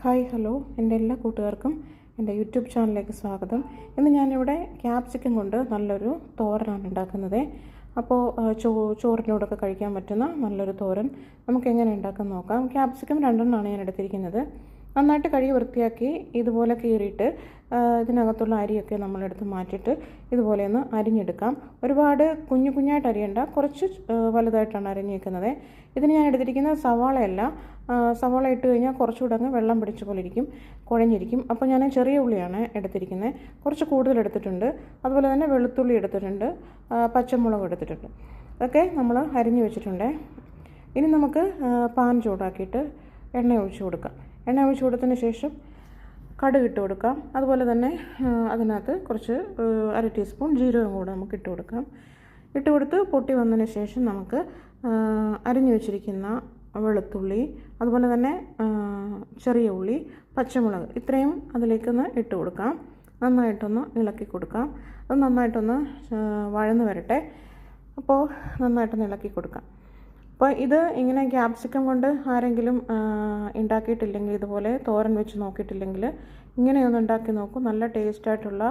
Hi hello. എന്റെ എല്ലാ കൂട്ടുകാർക്കും എന്റെ യൂട്യൂബ് ചാനലിലേക്ക് സ്വാഗതം. ഇന്ന് ഞാനിവിടെ ക്യാപ്സിക്കം കൊണ്ട് നല്ലൊരു തോരനാണ് ഉണ്ടാക്കുന്നത്. അപ്പോൾ ചോ ചോറിനോടൊക്കെ കഴിക്കാൻ പറ്റുന്ന നല്ലൊരു തോരൻ നമുക്ക് എങ്ങനെ ഉണ്ടാക്കാൻ നോക്കാം. ക്യാപ്സിക്കം രണ്ടെണ്ണമാണ് ഞാൻ എടുത്തിരിക്കുന്നത്. നന്നായിട്ട് കഴുകി വൃത്തിയാക്കി ഇതുപോലെ കീറിയിട്ട് ഇതിനകത്തുള്ള അരിയൊക്കെ നമ്മളെടുത്ത് മാറ്റിയിട്ട് ഇതുപോലെ ഒന്ന് അരിഞ്ഞെടുക്കാം. ഒരുപാട് കുഞ്ഞു കുഞ്ഞായിട്ട് അരിയണ്ട കുറച്ച് വലുതായിട്ടാണ് അരിഞ്ഞേക്കുന്നത് ഇതിന് ഞാൻ എടുത്തിരിക്കുന്ന സവാളയല്ല സവാള ഇട്ട് കഴിഞ്ഞാൽ കുറച്ചുകൂടെ അങ്ങ് വെള്ളം പിടിച്ച പോലെ ഇരിക്കും കുഴഞ്ഞിരിക്കും. അപ്പോൾ ഞാൻ ചെറിയ ഉള്ളിയാണ് എടുത്തിരിക്കുന്നത്. കുറച്ച് കൂടുതൽ എടുത്തിട്ടുണ്ട്. അതുപോലെ തന്നെ വെളുത്തുള്ളി എടുത്തിട്ടുണ്ട് പച്ചമുളകും എടുത്തിട്ടുണ്ട്. അതൊക്കെ നമ്മൾ അരിഞ്ഞു വെച്ചിട്ടുണ്ട്. ഇനി നമുക്ക് പാൻ ചൂടാക്കിയിട്ട് എണ്ണ ഒഴിച്ചു കൊടുക്കാം. എണ്ണ ഒഴിച്ച് കൊടുത്തതിന് ശേഷം കടുക് ഇട്ട് കൊടുക്കാം. അതുപോലെ തന്നെ അതിനകത്ത് കുറച്ച് അര ടീസ്പൂൺ ജീരകം കൂടെ നമുക്ക് ഇട്ട് കൊടുക്കാം. ഇട്ട് കൊടുത്ത് പൊട്ടി വന്നതിന് ശേഷം നമുക്ക് അരിഞ്ഞു വെച്ചിരിക്കുന്ന വെളുത്തുള്ളി അതുപോലെ തന്നെ ചെറിയ ഉള്ളി പച്ചമുളക് ഇത്രയും അതിലേക്കൊന്ന് ഇട്ട് കൊടുക്കാം. നന്നായിട്ടൊന്ന് ഇളക്കി കൊടുക്കാം. അത് നന്നായിട്ടൊന്ന് വഴന്ന് വരട്ടെ. അപ്പോൾ നന്നായിട്ടൊന്ന് ഇളക്കി കൊടുക്കാം. അപ്പോൾ ഇത് ഇങ്ങനെ ക്യാപ്സിക്കം കൊണ്ട് ആരെങ്കിലും ഉണ്ടാക്കിയിട്ടില്ലെങ്കിൽ ഇതുപോലെ തോരൻ വെച്ച് നോക്കിയിട്ടില്ലെങ്കിൽ ഇങ്ങനെയൊന്ന് ഉണ്ടാക്കി നോക്കൂ. നല്ല ടേസ്റ്റായിട്ടുള്ള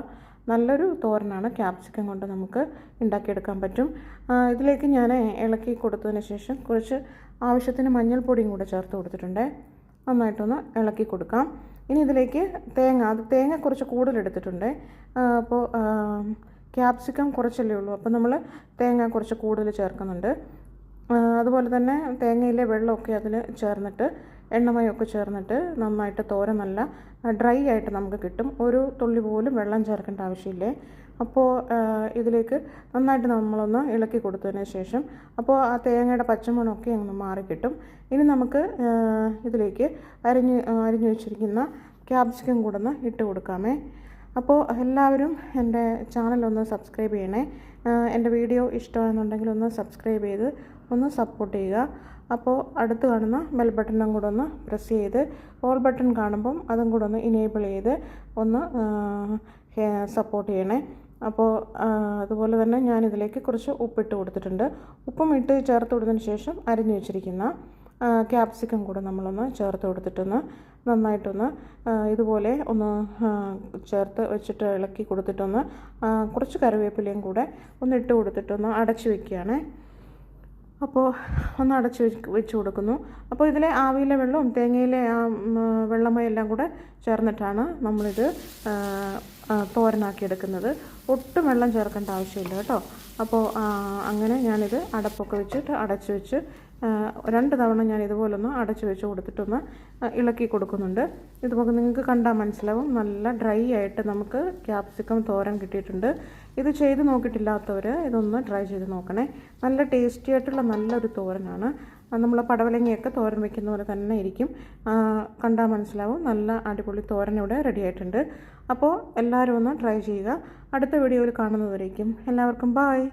നല്ലൊരു തോരനാണ് ക്യാപ്സിക്കം കൊണ്ട് നമുക്ക് ഉണ്ടാക്കിയെടുക്കാൻ പറ്റും. ഇതിലേക്ക് ഞാൻ ഇളക്കി കൊടുത്തതിന് ശേഷം കുറച്ച് ആവശ്യത്തിന് മഞ്ഞൾപ്പൊടിയും കൂടെ ചേർത്ത് കൊടുത്തിട്ടുണ്ട്. നന്നായിട്ടൊന്ന് ഇളക്കി കൊടുക്കാം. ഇനി ഇതിലേക്ക് തേങ്ങ അത് തേങ്ങ കുറച്ച് കൂടുതലെടുത്തിട്ടുണ്ട് അപ്പോൾ ക്യാപ്സിക്കം കുറച്ചല്ലേ ഉള്ളൂ. അപ്പോൾ നമ്മൾ തേങ്ങ കുറച്ച് കൂടുതൽ ചേർക്കുന്നുണ്ട്. അതുപോലെ തന്നെ തേങ്ങയിലെ വെള്ളമൊക്കെ അതിൽ ചേർന്നിട്ട് എണ്ണമയൊക്കെ ചേർന്നിട്ട് നന്നായിട്ട് തോര നല്ല ഡ്രൈ ആയിട്ട് നമുക്ക് കിട്ടും. ഒരു തുള്ളി പോലും വെള്ളം ചേർക്കേണ്ട ആവശ്യമില്ലേ? അപ്പോൾ ഇതിലേക്ക് നന്നായിട്ട് നമ്മളൊന്ന് ഇളക്കി കൊടുത്തതിന് ശേഷം അപ്പോൾ ആ തേങ്ങയുടെ പച്ചമണമൊക്കെ അങ്ങ് മാറിക്കിട്ടും ഇനി നമുക്ക് ഇതിലേക്ക് അരിഞ്ഞ് അരിഞ്ഞു വെച്ചിരിക്കുന്ന ക്യാപ്സിക്കം കൂടെ ഒന്ന് ഇട്ട് കൊടുക്കാമേ. അപ്പോൾ എല്ലാവരും എന്റെ ചാനലൊന്ന് സബ്സ്ക്രൈബ് ചെയ്യണേ. എന്റെ വീഡിയോ ഇഷ്ടമാണെന്നുണ്ടെങ്കിൽ ഒന്ന് സബ്സ്ക്രൈബ് ചെയ്ത് ഒന്ന് സപ്പോർട്ട് ചെയ്യുക. അപ്പോൾ അടുത്ത് കാണുന്ന ബെൽ ബട്ടണും കൂടെ ഒന്ന് പ്രസ് ചെയ്ത് ഓൾ ബട്ടൺ കാണുമ്പം അതും കൂടെ ഒന്ന് ഇനേബിൾ ചെയ്ത് ഒന്ന് സപ്പോർട്ട് ചെയ്യണേ. അപ്പോൾ അതുപോലെ തന്നെ ഞാനിതിലേക്ക് കുറച്ച് ഉപ്പിട്ട് കൊടുത്തിട്ടുണ്ട്. ഉപ്പും ഇട്ട് ചേർത്ത് കൊടുത്തതിന് ശേഷം അരിഞ്ഞു വെച്ചിരിക്കുന്ന ക്യാപ്സിക്കം കൂടെ നമ്മളൊന്ന് ചേർത്ത് കൊടുത്തിട്ടൊന്ന് നന്നായിട്ടൊന്ന് ഇതുപോലെ ഒന്ന് ചേർത്ത് വെച്ചിട്ട് ഇളക്കി കൊടുത്തിട്ടൊന്ന് കുറച്ച് കറിവേപ്പിലയും കൂടെ ഒന്ന് ഇട്ട് കൊടുത്തിട്ടൊന്ന് അടച്ച് വെക്കുകയാണേ. അപ്പോൾ ഒന്ന് അടച്ച് വെച്ച് കൊടുക്കുന്നു. അപ്പോൾ ഇതിലെ ആവിയിലെ വെള്ളവും തേങ്ങയിലെ ആ വെള്ളമയം എല്ലാം കൂടെ ചേർന്നിട്ടാണ് നമ്മളിത് ആ, ആ, തോരനാക്കി എടുക്കുന്നത് ഒട്ടും വെള്ളം ചേർക്കേണ്ട ആവശ്യമില്ല കേട്ടോ. അപ്പോൾ അങ്ങനെ ഞാനിത് അടപ്പൊക്കെ വെച്ചിട്ട് അടച്ച് വെച്ച് രണ്ട് തവണ ഞാൻ ഇതുപോലൊന്ന് അടച്ചു വെച്ച് കൊടുത്തിട്ടൊന്ന് ഇളക്കി കൊടുക്കുന്നുണ്ട്. ഇതുപോലെ നിങ്ങൾക്ക് കണ്ടാൽ മനസ്സിലാവും. നല്ല ഡ്രൈ ആയിട്ട് നമുക്ക് ക്യാപ്സിക്കം തോരൻ കിട്ടിയിട്ടുണ്ട്. ഇത് ചെയ്ത് നോക്കിയിട്ടില്ലാത്തവർ ഇതൊന്ന് ട്രൈ ചെയ്ത് നോക്കണേ. നല്ല ടേസ്റ്റി ആയിട്ടുള്ള നല്ലൊരു തോരനാണ്. നമ്മൾ പടവലങ്ങയൊക്കെ തോരൻ വെക്കുന്ന പോലെ തന്നെ ഇരിക്കും. കണ്ടാൽ മനസ്സിലാവും. നല്ല അടിപൊളി തോരൻ ഇവിടെ റെഡി ആയിട്ടുണ്ട്. അപ്പോൾ എല്ലാവരും ഒന്ന് ട്രൈ ചെയ്യുക. അടുത്ത വീഡിയോയിൽ കാണുന്നതുവരേക്കും എല്ലാവർക്കും ബായ്